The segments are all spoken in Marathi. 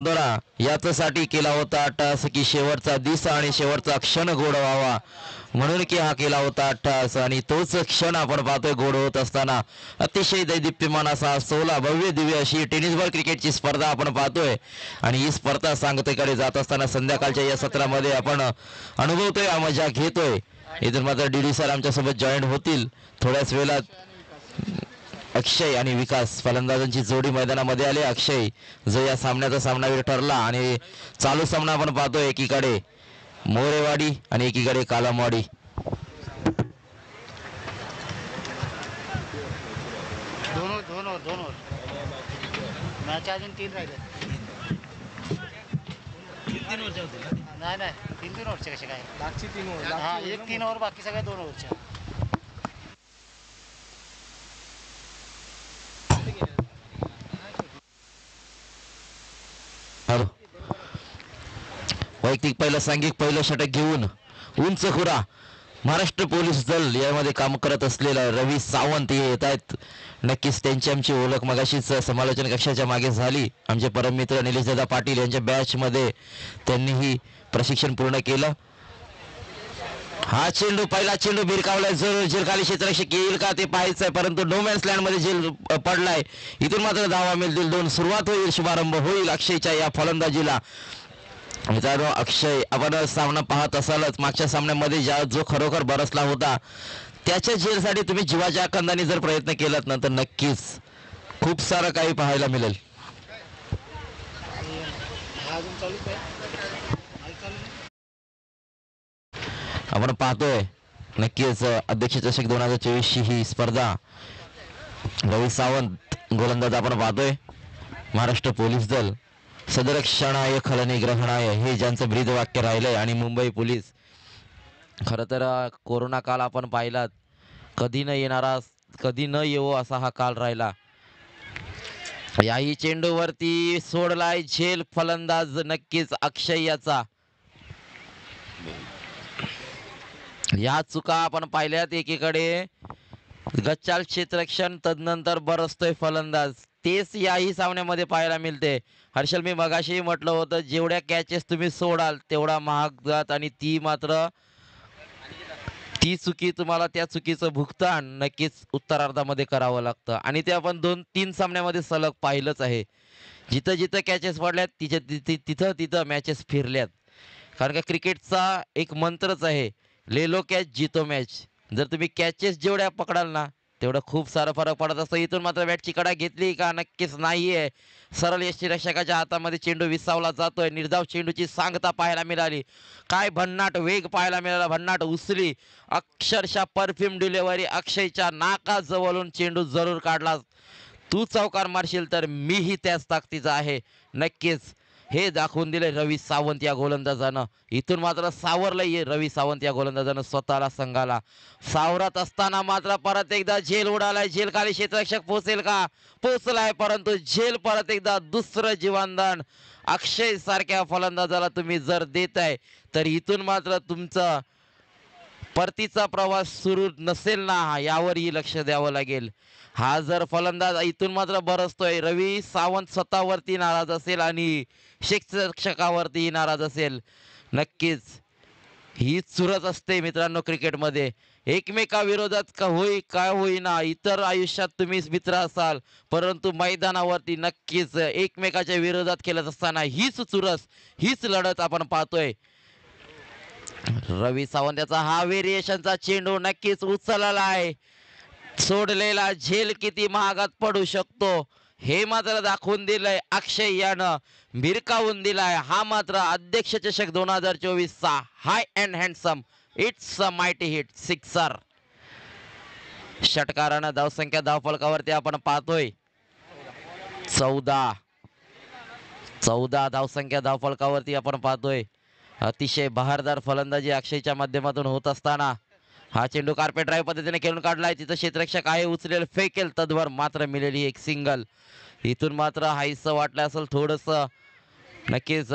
दोरा याच्यासाठी केला होता अट्टास की शेवटचा दिस आणि शेवटचा क्षण गोड व्हावा. म्हणून की हा केला होता अट्टास आणि तोच क्षण आपण पाहतोय गोड होत असताना. अतिशय दैदिप्यमान असा सोला भव्य दिव्य अशी टेनिस बॉल क्रिकेटची स्पर्धा आपण पाहतोय. आणि ही स्पर्धा सांगतेकडे जात असताना संध्याकाळच्या या सत्रामध्ये आपण अनुभवतोय हा मजा घेतोय. इथून मात्र डी डी सर आमच्यासोबत जॉईन होतील. थोड्याच वेळात अक्षय आणि विकास फलंदाजांची जोडी मैदानामध्ये आले. अक्षय जो या सामन्याचा सामनावीर ठरला आणि चालू सामना आपण पाहतोय एकीकडे मोरेवाडी आणि एकीकडे कालामवाडी. मॅच अजून तीन राहिले. नाही नाही तीन तीन ओव्हरचे कसे काय? हा एक तीन ओव्हर बाकी सगळे दोन ओव्हरचे वैयक्तिक पहिलं सांघिक पहिलं षटक घेऊन उंच खुरा. महाराष्ट्र पोलीस दल यामध्ये काम करत असलेला रवी सावंत हे येत आहेत. नक्कीच त्यांची आमची ओळख मगाशीच समालोचन कक्षाच्या मागे झाली. आमचे परममित्र निलेशदादा पाटील यांच्या बॅचमध्ये त्यांनीही प्रशिक्षण पूर्ण केलं. हा चेंडू पहिला चेंडू भिरकावलाय जरूर झिरकाली क्षेत्ररक्षक येईल का ते पाहायचं आहे परंतु डोमॅन्स लँडमध्ये झेल पडलाय. इथून मात्र धावा मिळतील दोन सुरुवात होईल शुभारंभ होईल अक्षयच्या या फलंदाजीला. मित्रांनो अक्षय आपण सामना पाहत असालच. मागच्या सामन्यामध्ये ज्या जो खरोखर बरसला होता त्याच्या झेलसाठी तुम्ही जीवाच्या कंदाने जर प्रयत्न केलात ना तर नक्कीच खूप सारं काही पाहायला मिळेल. आहे आपण पाहतोय नक्कीच अध्यक्ष चषक दोन हजार चोवीसची ही स्पर्धा. रवी सावंत गोलंदाज आपण पाहतोय. महाराष्ट्र पोलीस दल. सदरक्षणाय खलनिग्रहणाय हे ज्यांचं ब्रीद वाक्य राहिलंय आणि मुंबई पोलीस खरं तर कोरोना काल आपण पाहिलात कधी न येणारा कधी न येवो असा हा काल राहिला. याही चेंडूवरती सोडलाय झेल फलंदाज नक्कीच अक्षय याचा. या चुका आपण पाहिल्यात एकीकडे. गच्चाल क्षेत्रक्षण तदनंतर बरसतोय फलंदाज. तेच याही सामन्यामध्ये पाहायला मिळते. हर्षल मी मगाशी म्हटलं होतं जेवढ्या कॅचेस तुम्ही सोडाल तेवढा महाग जात आणि ती मात्र ती चुकी तुम्हाला त्या चुकीचं भुगतान नक्कीच उत्तरार्धामध्ये करावं लागतं. आणि ते आपण दोन तीन सामन्यामध्ये सलग पाहिलंच आहे. जिथं जिथं कॅचेस पडल्यात तिच्या तिथे तिथं तिथं मॅचेस फिरल्यात. कारण का क्रिकेटचा एक मंत्रच आहे लेलो कॅच जितो मॅच जर तुम्ही कॅचेस जेवढ्या पकडाल ना तेवढं खूप सारा फरक पडत असतो. इथून मात्र बॅटची कडा घेतली का नक्कीच नाही आहे सरळ यष्टीरक्षकाच्या हातामध्ये चेंडू विसावला जातोय. निर्धाव चेंडूची सांगता पाहायला मिळाली. काय भन्नाट वेग पाहायला मिळाला. भन्नाट उसली अक्षरशः परफ्यूम डिलेवरी अक्षयच्या नाकाजवळून चेंडू जरूर काढला. तू चौकार मारशील तर मीही त्याच ताकदीचा आहे. नक्कीच हे दाखवून दिले रवी सावंत या गोलंदाजानं. इथून मात्र सावरलंय रवी सावंत या गोलंदाजानं स्वतःला संघाला. सावरत असताना मात्र परत एकदा झेल उडालाय. झेल खाली क्षेत्ररक्षक पोहोचेल का? पोहोचलाय परंतु झेल परत एकदा दुसरं जीवनदान अक्षय सारख्या फलंदाजाला तुम्ही जर देताय तर इथून मात्र तुमचं परतीचा प्रवास सुरू नसेल ना यावरही लक्ष द्यावं लागेल. हा जर फलंदाज इथून मात्र बरसतोय रवी सावंत स्वतःवरती नाराज असेल आणि शिक्षकावरती नाराज असेल. नक्कीच. ही चुरत असते मित्रांनो क्रिकेटमध्ये. एकमेकाविरोधात का होई काय होईना इतर आयुष्यात तुम्ही मित्र असाल. परंतु मैदानावरती नक्कीच एकमेकाच्या विरोधात खेळत असताना हीच चुरस हीच लढत आपण पाहतोय. रवी सावंत याचा हा व्हेरिएशनचा चेंडू नक्कीच उचलला आहे सोडलेला झेल किती महागात पडू शकतो? हे मात्र दाखवून दिलंय अक्षय यानं भिरकावून दिलाय. हा मात्र अध्यक्ष चषक दोन हजार चोवीसचा high and handsome it's a mighty hit sixer षटकारानं धावसंख्या धावफलकावरती आपण पाहतोय. चौदा. चौदा धावसंख्या धावफलकावरती आपण पाहतोय. अतिशय बहारदार फलंदाजी अक्षयच्या माध्यमातून होत असताना हा चेंडू कार्पेट ड्राईव्ह पद्धतीने खेळून काढलाय. तिथं क्षेत्ररक्षक आहे उचलेल फेकेल. तद्वर मात्र मिळेली एक सिंगल इथून मात्र हाईस वाटलं असेल थोडस. नक्कीच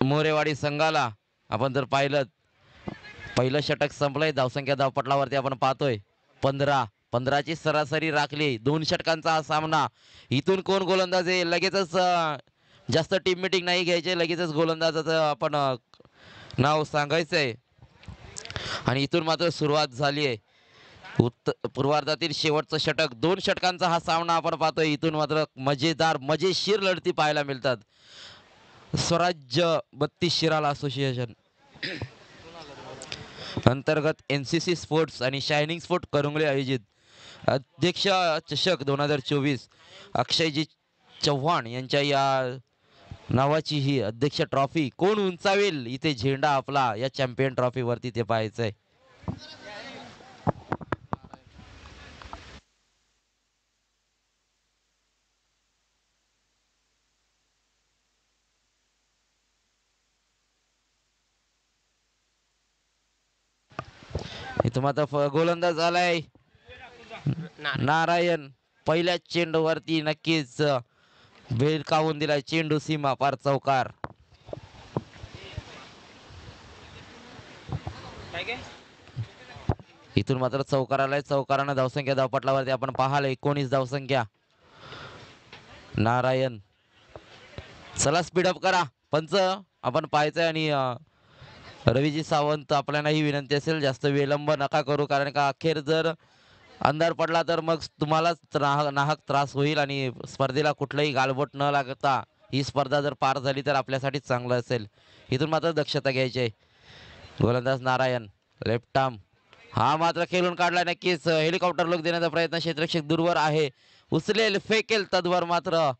मोरेवाडी संघाला आपण जर पाहिलं पहिलं षटक संपलंय. धावसंख्या धावपटलावरती आपण पाहतोय. पंधरा पंधराची सरासरी राखली. दोन षटकांचा हा सामना. इथून कोण गोलंदाज आहे लगेचच जास्त टीम मिटिंग नाही घ्यायचे. लगेचच गोलंदाजाचं आपण नाव सांगायचं आहे आणि इथून मात्र सुरुवात झाली आहे. उत्त पूर्वार्धातील शेवटचं षटक दोन षटकांचा हा सामना आपण पाहतोय. इथून मात्र मजेदार मजेशीर लढती पाहायला मिळतात. स्वराज्य बत्तीस शिराल असोसिएशन. अंतर्गत एन सी सी स्पोर्ट्स आणि शायनिंग स्पोर्ट करुंगले आयोजित. अध्यक्ष चषक दोन हजार चोवीस अक्षयजी चव्हाण यांच्या या नावाची ही अध्यक्ष ट्रॉफी कोण उंचावेल? इथे झेंडा आपला या चॅम्पियन ट्रॉफीवरती ते पाहायचं आहे इथं मात्र गोलंदाज आलाय. नारायण. पहिल्याच चेंडूवरती नक्कीच अ, भेदकावून दिलाय? चेंडू सीमा पार चौकार. इथून मात्र चौकार आलाय. चौकारानं धावसंख्या धावपटलावरती आपण पाहाल एकोणीस धावसंख्या. नारायण. चला स्पीडअप करा. पंच आपण पाहायचंय आणि रवीजी सावंत आपल्याला ही विनंती असेल जास्त विलंब नका करू कारण का अखेर जर अंधार पडला तर मग तुम्हालाच नाहक नाहक त्रास होईल आणि स्पर्धेला कुठलंही गालबोट न लागता ही स्पर्धा जर पार झाली तर आपल्यासाठी चांगलं असेल. इथून मात्र दक्षता घ्यायची आहे. गोलंदाज नारायण लेफ्ट आर्म हा मात्र खेळून काढला नक्कीच. हेलिकॉप्टर लोक देण्याचा प्रयत्न क्षेत्रक्षेत दूरवर आहे. उचलेल फेकेल तद्वर मात्र.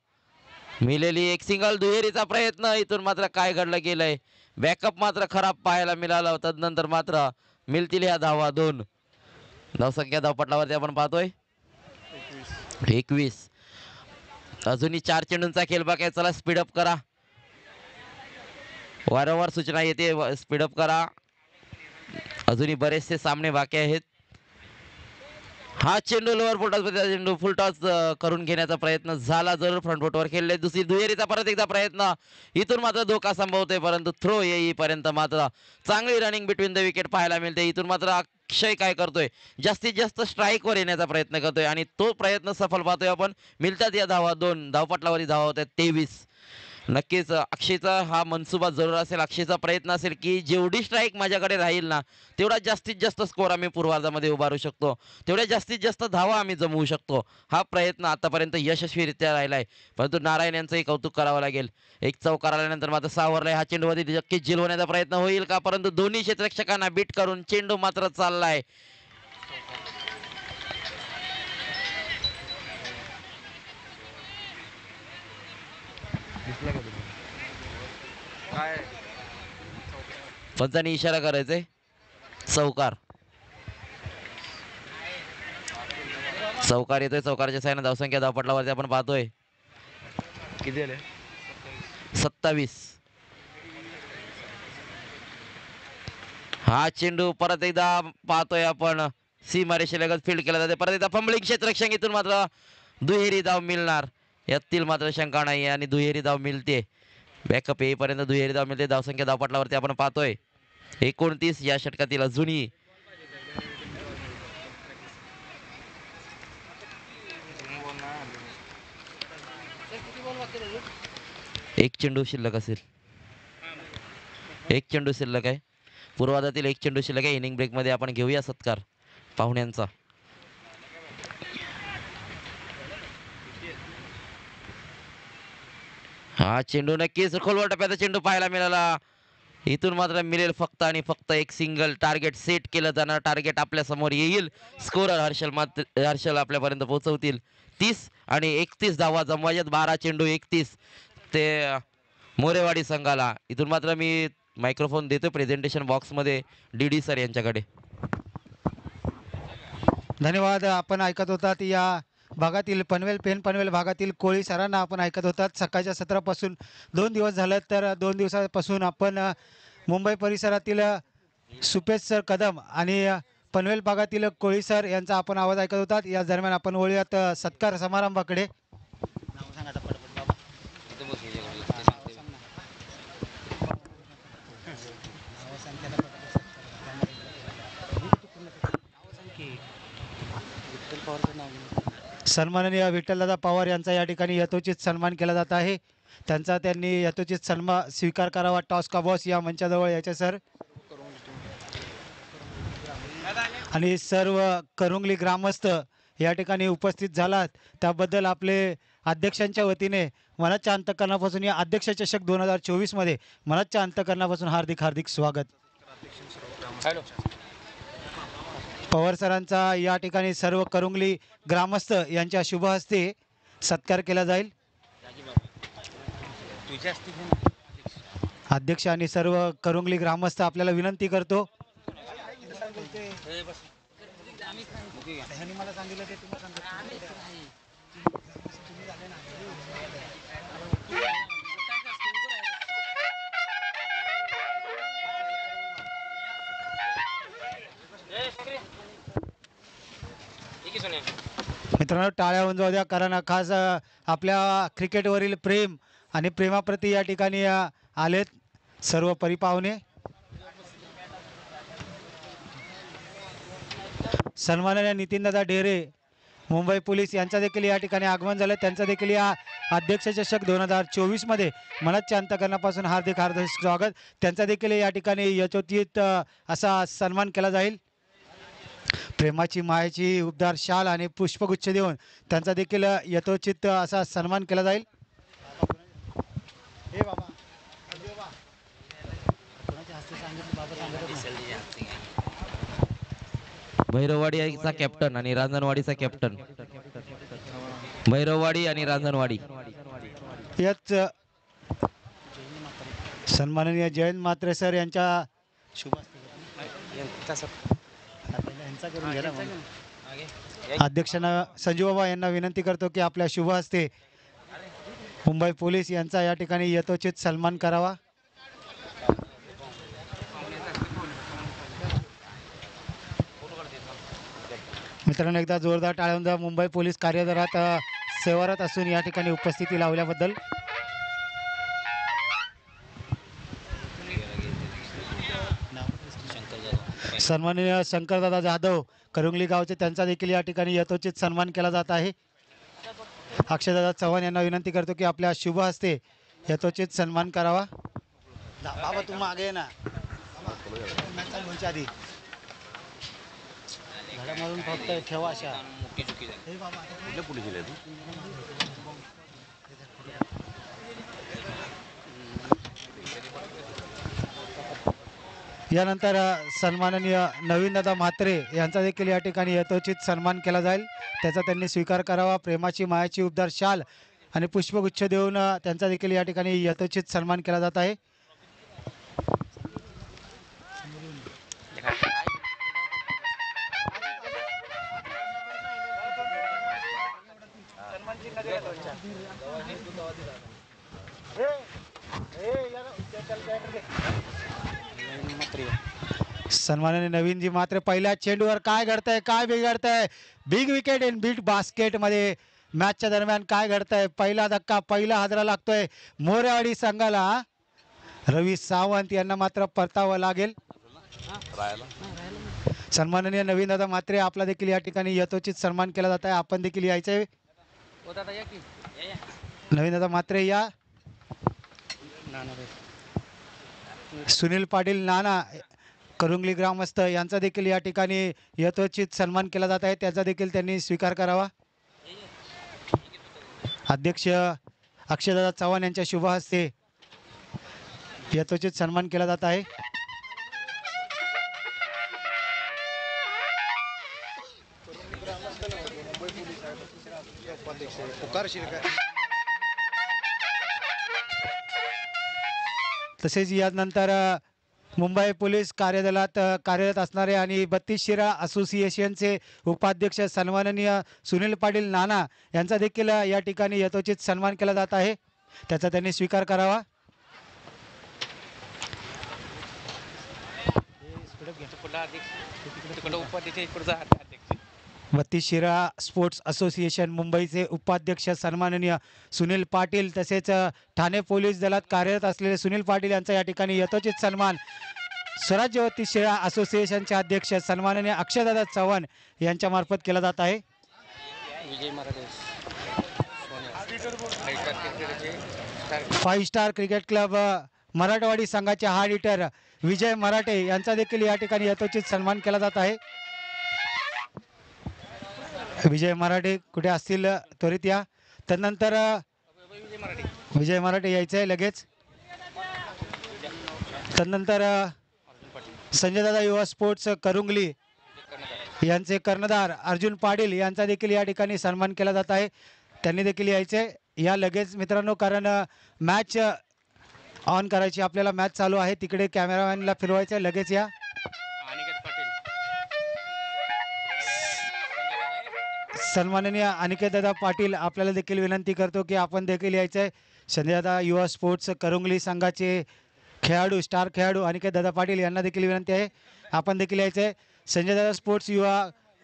मिलेली एक सिंगल दुहेरीचा प्रयत्न. इथून मात्र काय घडलं गेलंय? बॅकअप मात्र खराब पाहायला मिळाला. तदनंतर मात्र मिळतील ह्या धावा दोन. धावसंख्या धावपटलावरती आपण पाहतोय. एकवीस. अजूनही चार चेंडूंचा खेळ बाकी आहे चला स्पीडअप करा. वारंवार सूचना येते स्पीडअप करा. अजूनही बरेचसे सामने बाकी आहेत. हा चेंडू लोअर फुटाचा चेंडू फुलटॉस करून घेण्याचा प्रयत्न झाला. जरूर फ्रंटफुटवर खेळले दुसरी दुहेरीचा परत एकदा प्रयत्न. इथून मात्र धोका संभवतोय परंतु थ्रो येईपर्यंत मात्र चांगली रनिंग बिटवीन द विकेट पाहायला मिळते. इथून मात्र अक्षय काय करतोय जास्तीत जास्त स्ट्राईकवर येण्याचा प्रयत्न करतोय आणि तो प्रयत्न सफल पाहतोय आपण. मिळतात या धावा दोन धावपटलावरील धावा होत्या तेवीस. नक्कीच अक्षयचा हा मनसुबा जरूर असेल. अक्षयचा प्रयत्न असेल की जेवढी स्ट्राईक माझ्याकडे राहील ना तेवढा जास्तीत जास्त स्कोअर आम्ही पूर्वार्धामध्ये उभारू शकतो. तेवढ्या जास्तीत जास्त धावा आम्ही जमवू शकतो. हा प्रयत्न आतापर्यंत यशस्वीरित्या राहिला आहे परंतु नारायण यांचंही कौतुक करावं लागेल. एक चौकार आल्यानंतर मात्र आहे हा चेंडूमध्ये नक्कीच झिल होण्याचा प्रयत्न होईल का? परंतु दोन्ही क्षेत्रक्षकांना बीट करून चेंडू मात्र चालला आहे काय? पंचांनी इशारा करायचे चौकार चौकार येतोय. चौकारच्या साईनं धावसंख्या धावपटलावरती आपण पाहतोय. किती आले? सत्तावीस. हा चेंडू परत एकदा पाहतोय आपण. सीमारेषेलगत फील्ड केला जाते. परत एकदा फंबलिंग क्षेत्ररक्षक इथून मात्र दुहेरी धाव मिळणार. यातील मात्र शंका नाही आणि दुहेरी धाव मिळते. बॅकअप येईपर्यंत दुहेरी धाव मिळते. धावसंख्या धावपटलावरती आपण पाहतोय. एकोणतीस या षटकातील अजूनही एक चेंडू शिल्लक असेल. एक चेंडू शिल्लक आहे. पूर्वादातील एक चेंडू शिल्लक आहे. इनिंग ब्रेकमध्ये आपण घेऊया सत्कार. पाहुण्यांचा. हा चेंडू नक्कीच खोलवर टप्प्याचा चेंडू पाहायला मिळाला. इथून मात्र मिळेल फक्त आणि फक्त एक सिंगल टार्गेट सेट केलं जाणार. टार्गेट आपल्यासमोर येईल. स्कोरर हर्षल मात्र हर्षल आपल्यापर्यंत पोहोचवतील. तीस आणि एकतीस धावा जमवायच्यात. बारा चेंडू एकतीस. ते मोरेवाडी संघाला. इथून मात्र मी मायक्रोफोन देतो प्रेझेंटेशन बॉक्समध्ये डी डी सर यांच्याकडे. धन्यवाद. आपण ऐकत होतात या भागातील पनवेल पेन पनवेल भागातील कोळी सरांना आपण ऐकत होतात. सकाळच्या सत्रापासून दोन दिवस झालं तर दोन दिवसापासून आपण मुंबई परिसरातील अ, सुपेश सर कदम आणि पनवेल भागातील कोळी सर यांचा आपण आवाज ऐकत होतात. या दरम्यान आपण वळूयात सत्कार समारंभाकडे. सन्माननीय विठ्ठलदादा पवार यांचा या ठिकाणी यथोचित सन्मान केला जात आहे. त्यांचा त्यांनी यथोचित सन्मान स्वीकार करावा. टॉस का बॉस या मंचाजवळ याचे सर. आणि सर्व करुंगली ग्रामस्थ या ठिकाणी उपस्थित झालात. त्याबद्दल आपले अध्यक्षांच्या वतीने मनाच्या अंतकरणापासून या अध्यक्ष चषक दोन हजार चोवीसमध्ये मनाच्या अंतकरणापासून हार्दिक हार्दिक स्वागत. पवार सरांचा या ठिकाणी सर्व करुंगली ग्रामस्थ यांच्या शुभ हस्ते सत्कार केला जाईल. अध्यक्ष आणि सर्व करुंगली ग्रामस्थ आपल्याला विनंती करतो. मित्रांनो टाळ्या होऊन जाऊ द्या कारण खास आपल्या क्रिकेटवरील प्रेम आणि प्रेमाप्रती या ठिकाणी आलेत सर्व परिपाहुणे. सन्माननीय नितीनदादा डेरे मुंबई पोलीस यांचं देखील या ठिकाणी आगमन झालं. त्यांचं देखील या अध्यक्ष चषक दोन हजार चोवीसमध्ये मनाच्या अंतकरणापासून हार्दिक हार्दिक स्वागत. त्यांचा देखील या ठिकाणी यचोतीत असा सन्मान केला जाईल. प्रेमाची मायाची उबदार शाल आणि पुष्पगुच्छ देऊन त्यांचा देखील यथोचित असा सन्मान केला जाईल. भैरववाडीचा कॅप्टन आणि रांजणवाडीचा कॅप्टन भैरववाडी आणि रांजणवाडी. याच सन्माननीय जयंत म्हात्रे सर यांच्या शुभ अध्यक्षांना संजू बाबा यांना विनंती करतो की आपल्या शुभ हस्ते मुंबई पोलीस यांचा या ठिकाणी यथोचित सन्मान करावा. मित्रांनो एकदा जोरदार टाळ्या मुंबई पोलीस कार्यदरात अ, सेवारत असून या ठिकाणी उपस्थिती लावल्याबद्दल सन्माननीय शंकरदादा जाधव करुंगली गावचे त्यांचा देखील या ठिकाणी यथोचित सन्मान केला जात आहे. अक्षयदादा चव्हाण यांना विनंती करतो की आपल्या शुभ हस्ते यथोचित सन्मान करावा. बाबा तू मागे ये ना. आधी. घडामधून फक्त ठेवा अशा हे बाबा, आता यानंतर सन्माननीय नवीनदादा म्हात्रे यांचा देखील या ठिकाणी यथोचित सन्मान केला जाईल. त्याचा त्यांनी स्वीकार करावा. प्रेमाची मायाची उबदार शाल आणि पुष्पगुच्छ देऊन त्यांचा देखील या ठिकाणी यथोचित सन्मान केला जात आहे. सन्माननीय नवीनजी मात्र पहिल्या चेंडूवर काय घडतंय काय बिघडतंय? बिग विकेट इन बीट बास्केटमध्ये मॅचच्या दरम्यान काय घडतंय? पहिला धक्का पहिला हादरा लागतोय. मोरेवाडी संघाला रवी सावंत यांना मात्र परतावं लागेल. सन्माननीय नवीन दादा मात्रे आपला देखील या ठिकाणी यथोचित सन्मान केला जात आहे आपण देखील यायचंय नवीन दादा मात्रे या. सुनील पाटील नाना. करुंगली ग्रामस्थ यांचा देखील या ठिकाणी यथोचित सन्मान केला जात आहे. त्याचा देखील त्यांनी स्वीकार करावा. अध्यक्ष अक्षयदादा चव्हाण यांच्या शुभ हस्ते यथोचित सन्मान केला जात आहे. तसेच यानंतर मुंबई पोलीस कार्यदलात कार्यरत असणारे आणि बत्तीस शिरा असोसिएशनचे उपाध्यक्ष सन्माननीय सुनील पाटील नाना यांचा देखील या ठिकाणी यथोचित सन्मान केला जात आहे. त्याचा त्यांनी स्वीकार करावा. बत्तीस शिरा स्पोर्ट्स असोसिएशन मुंबईचे उपाध्यक्ष सन्माननीय सुनील पाटील तसेच ठाणे पोलीस दलात कार्यरत असलेले सुनील पाटील यांचा या ठिकाणी यथोचित सन्मान स्वराज्यवती शिरा असोसिएशनचे अध्यक्ष सन्माननीय अक्षयदादा चव्हाण यांच्या मार्फत केला जात आहे. Five star cricket club Marathwadi संघाचे हा हिटर विजय मराठे यांचा देखील या ठिकाणी यथोचित सन्मान केला जात आहे. विजय मराठे कुठे असतील त्वरित या. त्यानंतर विजय मराठे यायचं आहे लगेच. त्यानंतर संजयदादा युवा स्पोर्ट्स करुंगली यांचे कर्णधार अर्जुन पाटील यांचा देखील या ठिकाणी सन्मान केला जात आहे. त्यांनी देखील यायचे या लगेच मित्रांनो कारण मॅच ऑन करायची आपल्याला मॅच चालू आहे. तिकडे कॅमेरामॅनला फिरवायचं आहे लगेच या. सन्माननीय अनिकेतदादा पाटील आपल्याला देखील विनंती करतो की आपण देखील यायचं आहे संजयदादा युवा स्पोर्ट्स करंगली संघाचे खेळाडू स्टार खेळाडू अनिकेतदादा पाटील यांना देखील विनंती आहे. आपण देखील यायचं आहे संजयदादा स्पोर्ट्स युवा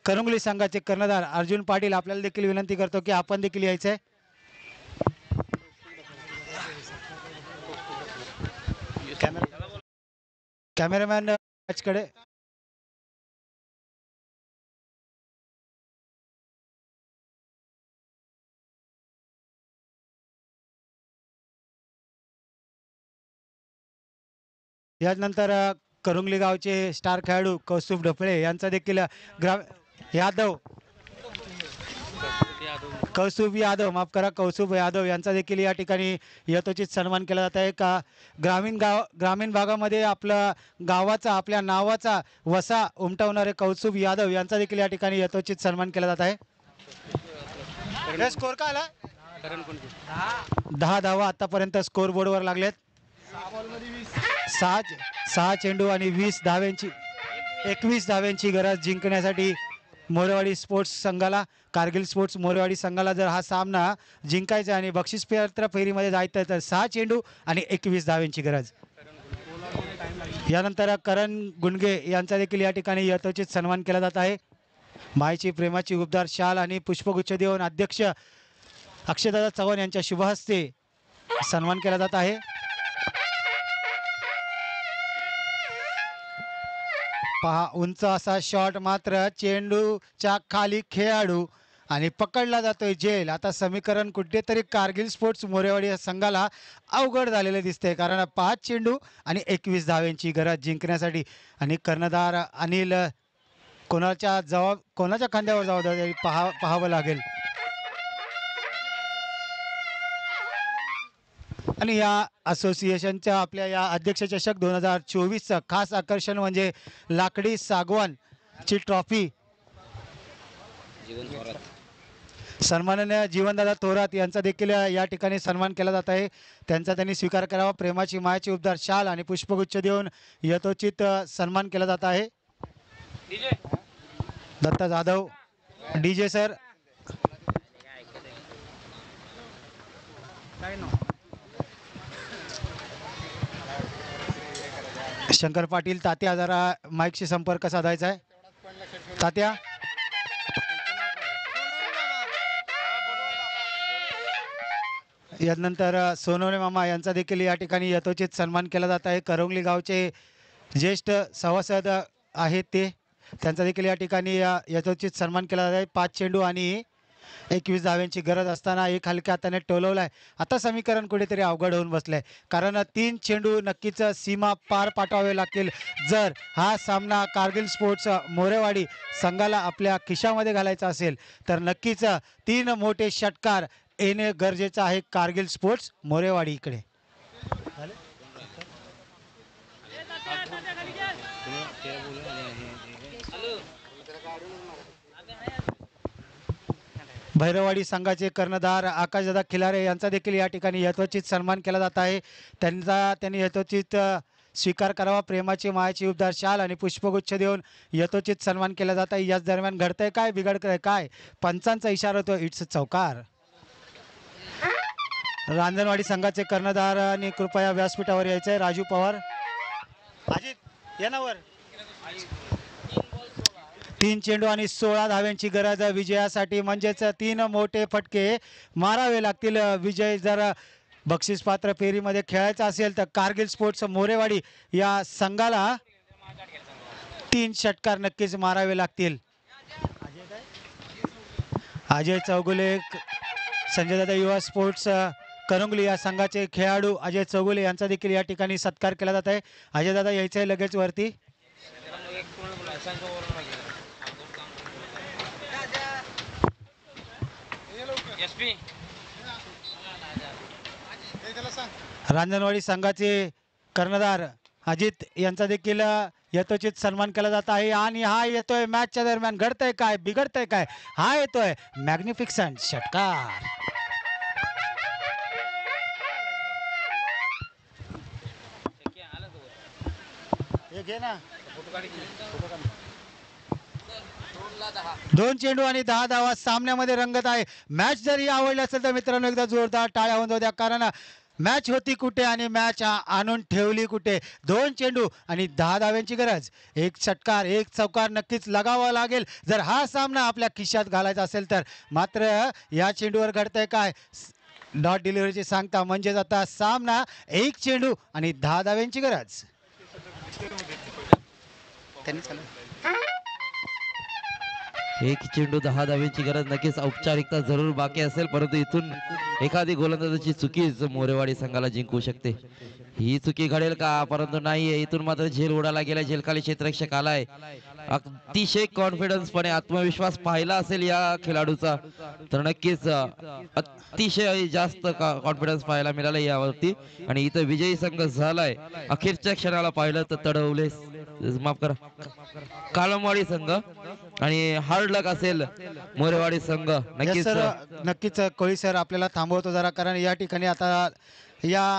करंगली संघाचे कर्णधार अर्जुन पाटील आपल्याला देखील विनंती करतो की आपण देखील यायचं आहे कॅमेरामॅन मॅचकडे यानंतर करुंगली गावचे स्टार खेळाडू कौस्तुभ ढोपळे यांचा देखील ग्रा यादव कौस्तुभ यादव माफ करा कौस्तुभ यादव यांचा देखील या ठिकाणी यथोचित सन्मान केला जात आहे. का ग्रामीण गाव ग्रामीण भागामध्ये आपला गावाचा आपल्या नावाचा वसा उमटवणारे कौस्तुभ यादव यांचा देखील या ठिकाणी यथोचित सन्मान केला जात आहे. स्कोर काय आला? दहा धावा आतापर्यंत स्कोर बोर्डवर लागलेत. सहा सहा चेंडू आणि वीस धाव्यांची एकवीस धाव्यांची गरज जिंकण्यासाठी मोरेवाडी स्पोर्ट्स संघाला कारगिल स्पोर्ट्स मोरेवाडी संघाला जर हा सामना जिंकायचा आणि बक्षीस पात्र फेरीमध्ये जायचं तर सहा चेंडू आणि एकवीस धाव्यांची गरज. यानंतर करण गुंडगे यांचा देखील या ठिकाणी यथोचित सन्मान केला जात आहे. मायची प्रेमाची उबदार शाल आणि पुष्पगुच्छ देऊन अध्यक्ष अक्षयदादा चव्हाण यांच्या शुभहस्ते सन्मान केला जात आहे. पहा उंच असा शॉट मात्र चेंडूच्या खाली खेळाडू आणि पकडला जातोय जेल. आता समीकरण कुठेतरी कारगिल स्पोर्ट्स मोरेवाडी या संघाला अवघड झालेले दिसते कारण पाच चेंडू आणि एकवीस धाव्यांची गरज जिंकण्यासाठी. आणि कर्णधार अनिल कोणाच्या जबाब कोणाच्या खांद्यावर जबाबदारी पहा पाहावं लागेल? आणि या असोसिएशनच्या आपल्या या अध्यक्ष चषक दोन हजार चोवीसचं खास आकर्षण म्हणजे लाकडी सागवान ची ट्रॉफी सन्माननीय जीवनदादा थोरात यांचा देखील या ठिकाणी सन्मान केला जात आहे. त्यांचा त्यांनी स्वीकार करावा. प्रेमाची मायाची उबदार शाल आणि पुष्पगुच्छ देऊन यथोचित सन्मान केला जात आहे. Datta Jadhav. D J sir Shankar Patil Tatya जरा माईकशी संपर्क साधायचा आहे. तात्या? यानंतर सोनवणे मामा यांचा देखील या ठिकाणी यथोचित सन्मान केला जात आहे. करंगली गावचे ज्येष्ठ सभासद आहेत ते. त्यांचा देखील या ठिकाणी यथोचित सन्मान केला जात आहे. पाच चेंडू आणि एकवीस धाव्यांची गरज असताना एक हलक्या हाताने टोलवलाय. आता समीकरण कुठेतरी अवघड होऊन बसलंय. कारण तीन चेंडू नक्कीच सीमा पार पाठवावे लागतील. जर हा सामना कारगिल स्पोर्ट्स मोरेवाडी संघाला आपल्या खिशामध्ये घालायचा असेल तर नक्कीच तीन मोठे षटकार येणे गरजेचं आहे कारगिल स्पोर्ट्स मोरेवाडी इकडे. भैरवाडी संघाचे कर्णधार आकाशदादा खिलारे यांचा देखील या ठिकाणी यथोचित सन्मान केला जात आहे. त्यांचा त्यांनी यथोचित स्वीकार करावा प्रेमाची मायाची उबदार शाल आणि पुष्पगुच्छ देऊन यथोचित सन्मान केला जात आहे. याच दरम्यान घडतंय काय बिघडतंय काय पंचांचा इशारा होतो इट्स चौकार. रांजणवाडी संघाचे कर्णधार आणि कृपया व्यासपीठावर यायचं आहे राजू पवार. अजित येणावर तीन चेंडू आणि सोळा धाव्यांची गरज आहे. विजयासाठी म्हणजेच तीन मोठे फटके मारावे लागतील. विजय जर बक्षीस पात्र फेरीमध्ये खेळायचं असेल तर कारगिल स्पोर्ट्स मोरेवाडी या संघाला तीन षटकार नक्कीच मारावे लागतील. अजय चौगुले संजयदादा संजय दादा युवा स्पोर्ट्स करुंगली करंगली या संघाचे खेळाडू अजय चौगुले यांचा देखील या ठिकाणी सत्कार केला जात आहे. अजय दादा यायचं आहे लगेच वरती. रांजणवाडी संघाचे कर्णधार अजित यांचा देखील यथोचित सन्मान केला जात आहे. आणि हा येतोय मॅचच्या दरम्यान. घडतंय काय? बिघडतंय काय? हा येतोय मॅग्निफिकसंट षटकार. हे घे ना. दोन चेंडू आणि दहा धावा सामन्यामध्ये रंगत आहे. मॅच जरी आवडली असेल तर मित्रांनो एकदा जोरदार टाळ्या होऊन जाऊ द्या. कारण मॅच होती कुठे आणि मॅच आणून ठेवली कुठे? दोन चेंडू आणि दहा धाव्यांची गरज. एक षटकार एक चौकार नक्कीच लगावा लागेल. जर हा सामना आपल्या खिशात घालायचा असेल तर. मात्र या चेंडूवर घडतंय काय? डॉट डिलिव्हरीची सांगता म्हणजेच आता सामना एक चेंडू आणि दहा धाव्यांची गरज. त्यांनी चालू एक चेंडू दहा धावेची गरज नक्कीच औपचारिकता जरूर बाकी असेल परंतु इथून एखादी गोलंदाजाची चुकीच मोरेवाडी संघाला जिंकू शकते. ही चुकी घडेल का? परंतु नाहीये. इथून मात्र झेल उडाला गेला झेलखाली क्षेत्ररक्षक आलाय. अतिशय कॉन्फिडन्सपणे आत्मविश्वास पाहिला असेल या खेळाडूचा. तर नक्कीच अतिशय जास्त कॉन्फिडन्स पाहायला मिळाला यावरती. आणि इथं विजयी संघ झालाय. अखेरच्या क्षणाला पाहिलं तर तडवले माफ करा. कालमवाडी संघ आणि हार्ड लक असेल मोरेवाडी संघ. नक्कीच. नक्कीच कोळी सर आपल्याला थांबवतो जरा कारण या ठिकाणी आता या